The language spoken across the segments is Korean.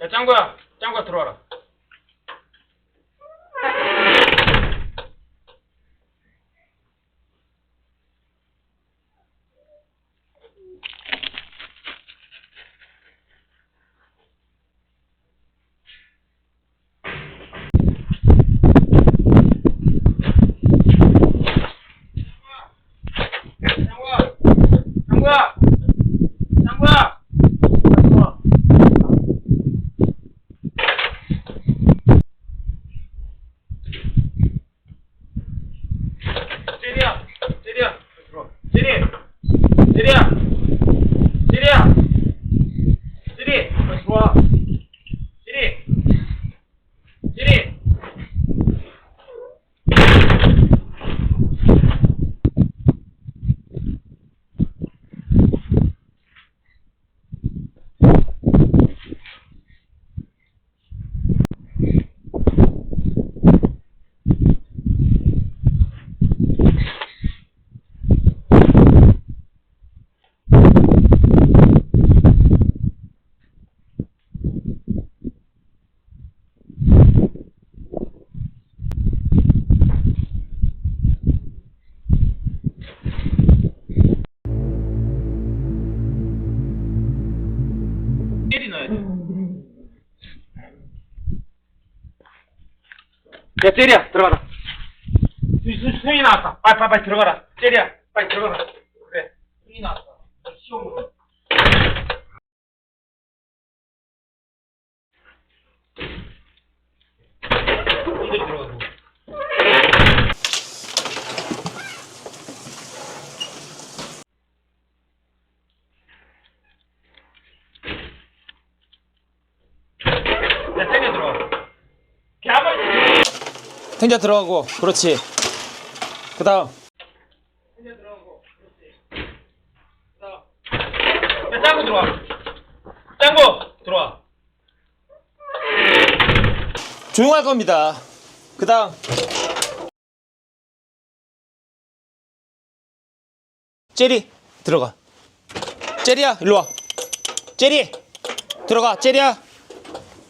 야, 짱구야, 짱구야 들어와라. 짱구야, 짱구야, 짱구야. 들어와. 제리야, 제리야, 들어와. 제리, 제리야, 제리야, 제리, 빨리 들어와. 제리, 제리. 제리 넣어야 돼. 야, 제리야, 들어가라. 수, 수, 수이 나왔다. 빨리, 빨리, 빨리 들어가라. 제리야, 빨리 들어가라. 그래, 수이 나왔다. 시험 보자. 손들이 들어가고. 야, 제리야 들어가. 개아버지. 텐자 들어가고 그렇지. 그 다음. 현재 들어가고 그렇지 짱구 들어와. 짱구 들어와. 조용할 겁니다. 그 다음. 제리 들어가. 제리야 일로와. 제리 들어가. 제리야.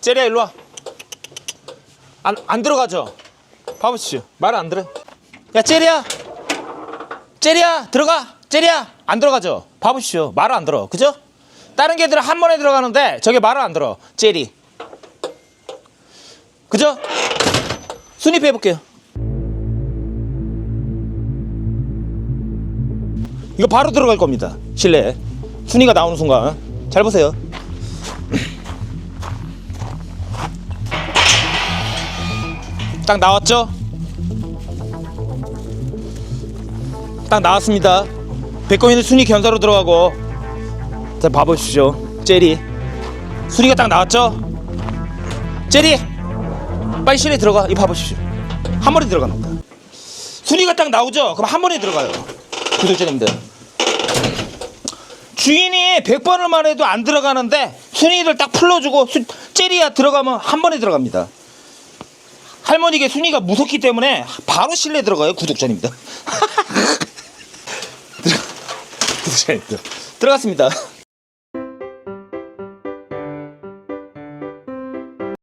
제리야 일로와. 안, 안 들어가죠 봐보시죠 말 안 들어. 야 제리야. 제리야 들어가. 제리야 안 들어가죠? 봐보시죠 말을 안 들어. 그죠? 다른 개들은 한 번에 들어가는데 저게 말을 안 들어. 제리. 그죠? 순입해 볼게요. 이거 바로 들어갈 겁니다. 실내에. 순위가 나오는 순간. 잘 보세요 딱 나왔죠? 딱 나왔습니다. 백거미는 순위 견사로 들어가고. 자 봐보십시오 제리. 순위가 딱 나왔죠? 제리! 빨리 실에 들어가. 이거 봐보십시오 한 번에 들어갑니다. 순위가 딱 나오죠? 그럼 한 번에 들어가요. 구독자님들. 주인이 100번을만 해도 안 들어가는데 순위를 딱 풀러주고 수, 제리야 들어가면 한 번에 들어갑니다 할머니게 순위가 무섭기 때문에 바로 실내 들어가요 들어- 구독자님들. 들어갔습니다